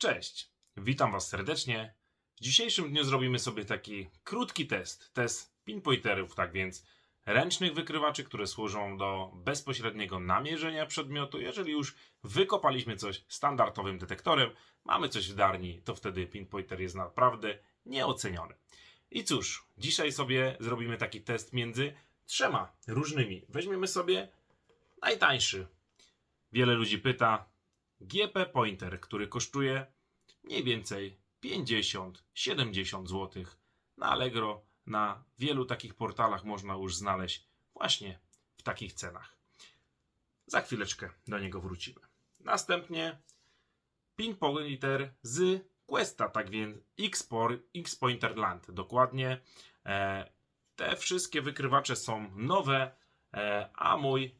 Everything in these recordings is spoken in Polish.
Cześć, witam Was serdecznie. W dzisiejszym dniu zrobimy sobie taki krótki test, test pinpointerów, tak więc ręcznych wykrywaczy, które służą do bezpośredniego namierzenia przedmiotu. Jeżeli już wykopaliśmy coś standardowym detektorem, mamy coś w darni, to wtedy pinpointer jest naprawdę nieoceniony. I cóż, dzisiaj sobie zrobimy taki test między trzema różnymi. Weźmiemy sobie najtańszy. Wiele ludzi pyta, GP Pointer, który kosztuje mniej więcej 50-70 zł. Na Allegro, na wielu takich portalach można już znaleźć właśnie w takich cenach. Za chwileczkę do niego wrócimy. Następnie Pin Pointer z Questa, tak więc X Pointer Land. Dokładnie e, te wszystkie wykrywacze są nowe, e, a mój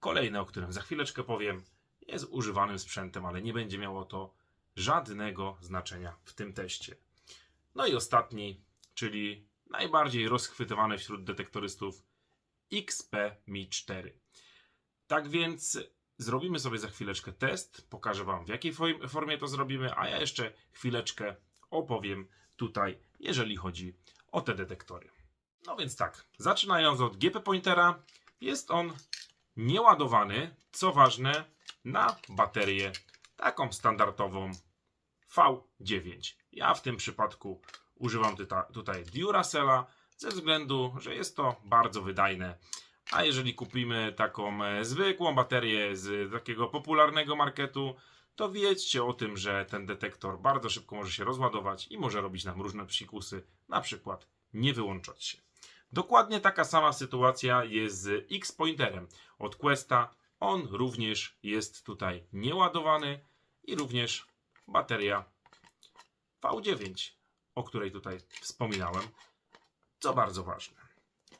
kolejny, o którym za chwileczkę powiem, jest używanym sprzętem, ale nie będzie miało to żadnego znaczenia w tym teście. No i ostatni, czyli najbardziej rozchwytywany wśród detektorystów XP Mi 4. Tak więc zrobimy sobie za chwileczkę test, pokażę Wam w jakiej fo- formie to zrobimy, a ja jeszcze chwileczkę opowiem tutaj, jeżeli chodzi o te detektory. No więc tak, zaczynając od GP Pointera, jest on nieładowany, co ważne, na baterię taką standardową V9. Ja w tym przypadku używam tutaj Duracella ze względu, że jest to bardzo wydajne. A jeżeli kupimy taką e, zwykłą baterię z takiego popularnego marketu, to wiedzcie o tym, że ten detektor bardzo szybko może się rozładować i może robić nam różne psikusy, na przykład nie wyłączać się. Dokładnie taka sama sytuacja jest z X-Pointerem od Questa. On również jest tutaj nieładowany i również bateria V9, o której tutaj wspominałem, co bardzo ważne.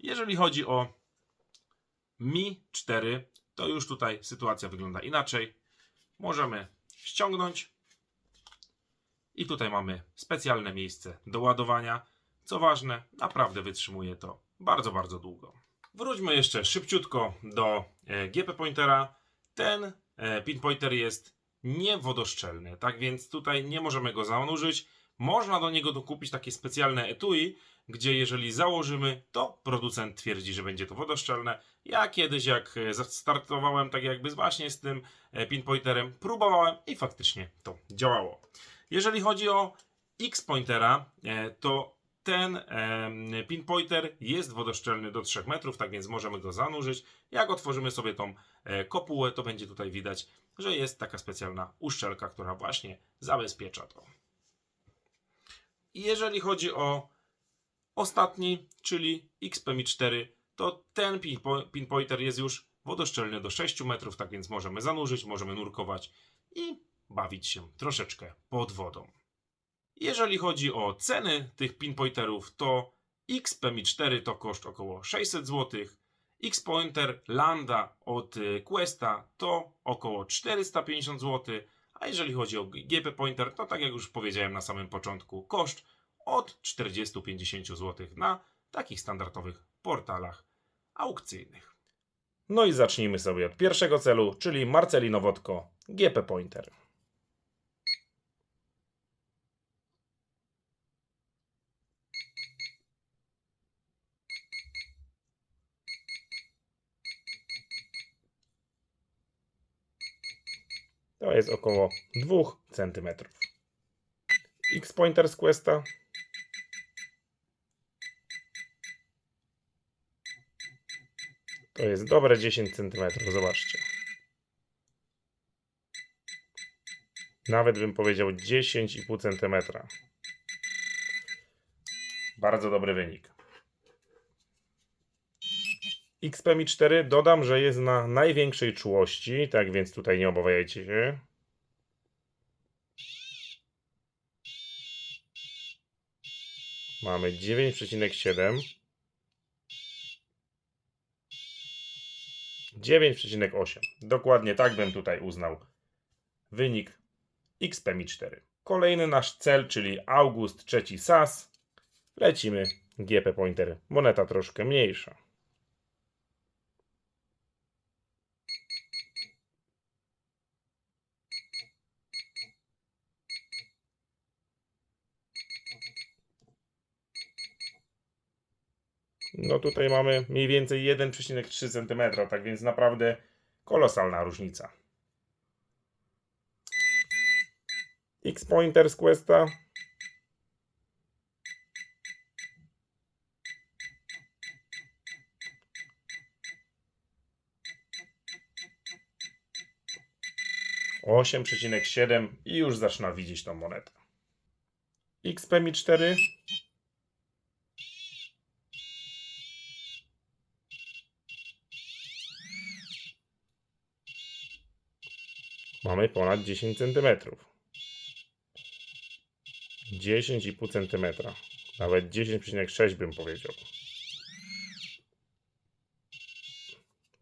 Jeżeli chodzi o Mi 4, to już tutaj sytuacja wygląda inaczej. Możemy ściągnąć i tutaj mamy specjalne miejsce do ładowania. Co ważne, naprawdę wytrzymuje to bardzo, bardzo długo. Wróćmy jeszcze szybciutko do e, GP Pointera. Ten e, pinpointer jest niewodoszczelny, tak więc tutaj nie możemy go zanurzyć. Można do niego dokupić takie specjalne etui, gdzie jeżeli założymy, to producent twierdzi, że będzie to wodoszczelne. Ja kiedyś, jak e, startowałem tak jakby właśnie z tym e, pinpointerem, próbowałem i faktycznie to działało. Jeżeli chodzi o X-Pointera, e, to ten pinpointer jest wodoszczelny do 3 metrów, tak więc możemy go zanurzyć. Jak otworzymy sobie tą kopułę, to będzie tutaj widać, że jest taka specjalna uszczelka, która właśnie zabezpiecza to. Jeżeli chodzi o ostatni, czyli XPMI 4, to ten pinpo- pinpointer jest już wodoszczelny do 6 metrów, tak więc możemy zanurzyć, możemy nurkować i bawić się troszeczkę pod wodą. Jeżeli chodzi o ceny tych pinpointerów, to XPMI 4 to koszt około 600 zł, X-Pointer Landa od y, Questa to około 450 zł, a jeżeli chodzi o GP Pointer, to tak jak już powiedziałem na samym początku, koszt od 40-50 zł na takich standardowych portalach aukcyjnych. No i zacznijmy sobie od pierwszego celu, czyli Marcelino Wodko GP Pointer. To jest około 2 cm. X-Pointer z Questa. To jest dobre 10 cm, zobaczcie. Nawet bym powiedział 10,5 cm. Bardzo dobry wynik. XPMI 4 dodam, że jest na największej czułości, tak więc tutaj nie obawiajcie się. Mamy 9,7. 9,8. Dokładnie tak bym tutaj uznał wynik XPMI 4. Kolejny nasz cel, czyli August 3 SAS. Lecimy GP Pointer. Moneta troszkę mniejsza. No tutaj mamy mniej więcej 1,3 cm, tak więc naprawdę kolosalna różnica. X-Pointer z Questa. Osiem przecinek siedem i już zaczyna widzieć tą monetę. XP mi 4 Mamy ponad 10 cm. 10,5 cm. Nawet 10,6 bym powiedział.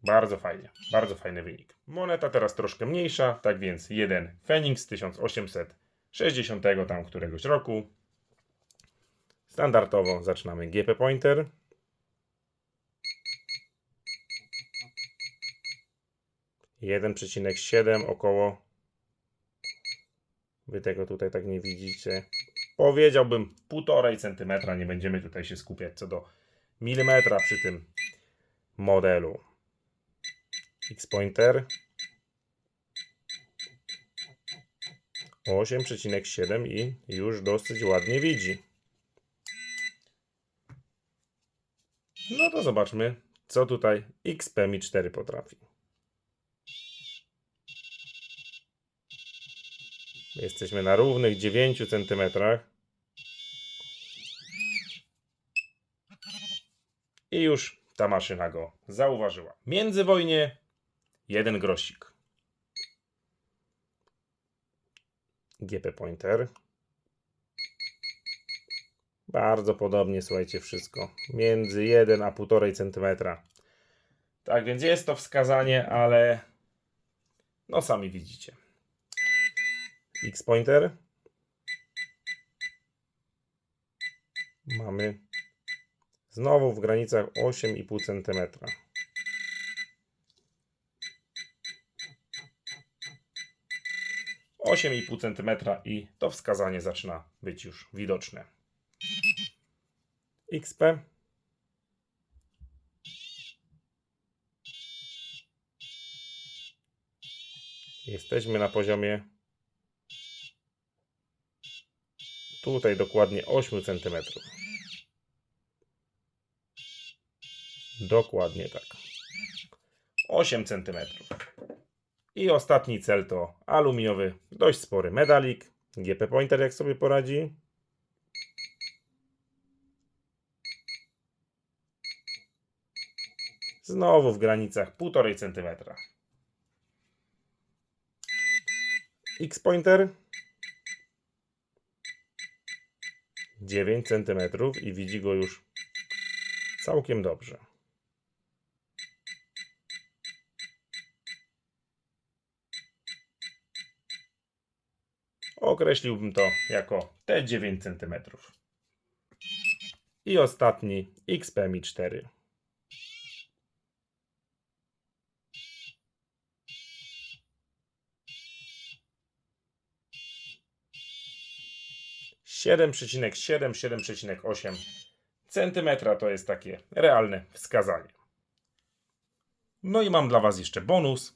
Bardzo fajnie, bardzo fajny wynik. Moneta teraz troszkę mniejsza, tak więc jeden Phoenix 1860 tam któregoś roku. Standardowo zaczynamy GP Pointer. Jeden przecinek siedem około. Wy tego tutaj tak nie widzicie. Powiedziałbym półtorej centymetra. Nie będziemy tutaj się skupiać co do milimetra przy tym modelu. X-Pointer 8,7 i już dosyć ładnie widzi. No to zobaczmy, co tutaj XP Mi 4 potrafi. Jesteśmy na równych 9 cm. I już ta maszyna go zauważyła. Międzywojnie jeden grosik. GP Pointer. Bardzo podobnie, słuchajcie, wszystko. Między 1 a 1,5 cm. Tak więc jest to wskazanie, ale no sami widzicie. X-Pointer. Mamy znowu w granicach 8,5 cm. Osiem i pół centymetra i to wskazanie zaczyna być już widoczne. XP. Jesteśmy na poziomie Tutaj dokładnie 8 cm. Dokładnie tak. 8 cm. I ostatni cel to aluminiowy, dość spory medalik. GP Pointer jak sobie poradzi. Znowu w granicach 1,5 cm. X-Pointer 9 cm i widzi go już całkiem dobrze. Określiłbym to jako te 9 cm. I ostatni XPMI 4. Siedem przecinek siedem, siedem przecinek osiem centymetra to jest takie realne wskazanie. No i mam dla Was jeszcze bonus.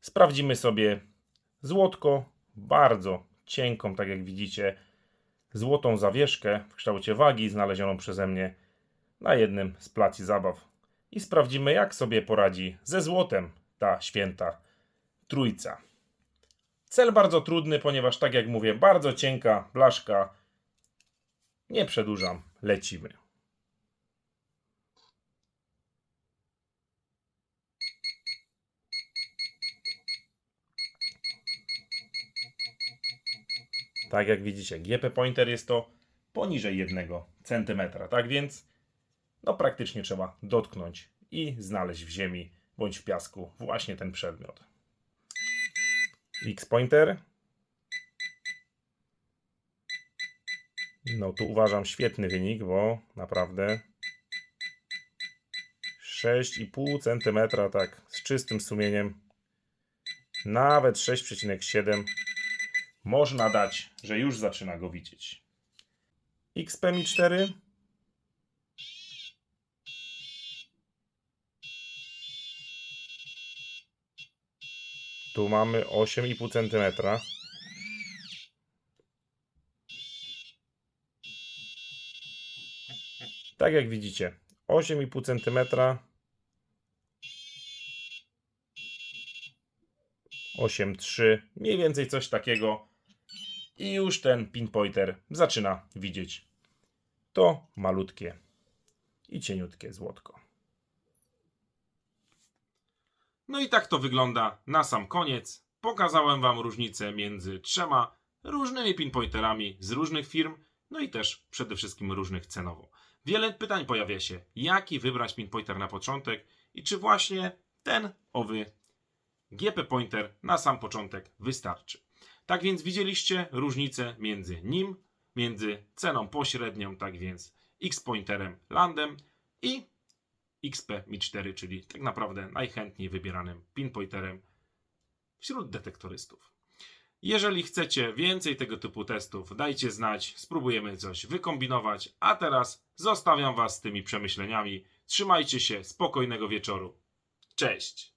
Sprawdzimy sobie złotko, bardzo cienką, tak jak widzicie, złotą zawieszkę w kształcie wagi znalezioną przeze mnie na jednym z placi zabaw. I sprawdzimy, jak sobie poradzi ze złotem ta święta trójca. Cel bardzo trudny, ponieważ, tak jak mówię, bardzo cienka blaszka. Nie przedłużam, lecimy. Tak jak widzicie, GP Pointer jest to poniżej 1 cm. Tak więc, no praktycznie trzeba dotknąć i znaleźć w ziemi bądź w piasku właśnie ten przedmiot. X No tu uważam świetny wynik, bo naprawdę 6,5 cm, tak z czystym sumieniem, nawet 6,7 można dać, że już zaczyna go widzieć. XP Mi 4 Tu mamy 8,5 cm. Tak jak widzicie, 8,5 cm. 8,3, mniej więcej coś takiego. I już ten pinpointer zaczyna widzieć to malutkie i cieniutkie złotko. No i tak to wygląda na sam koniec. Pokazałem Wam różnicę między trzema różnymi pinpointerami z różnych firm, no i też przede wszystkim różnych cenowo. Wiele pytań pojawia się, jaki wybrać pinpointer na początek i czy właśnie ten owy GP Pointer na sam początek wystarczy. Tak więc widzieliście różnicę między nim, między ceną pośrednią, tak więc X-Pointerem Landem i XP Mi 4, czyli tak naprawdę najchętniej wybieranym pinpointerem wśród detektorystów. Jeżeli chcecie więcej tego typu testów, dajcie znać, spróbujemy coś wykombinować. A teraz zostawiam Was z tymi przemyśleniami. Trzymajcie się, spokojnego wieczoru. Cześć!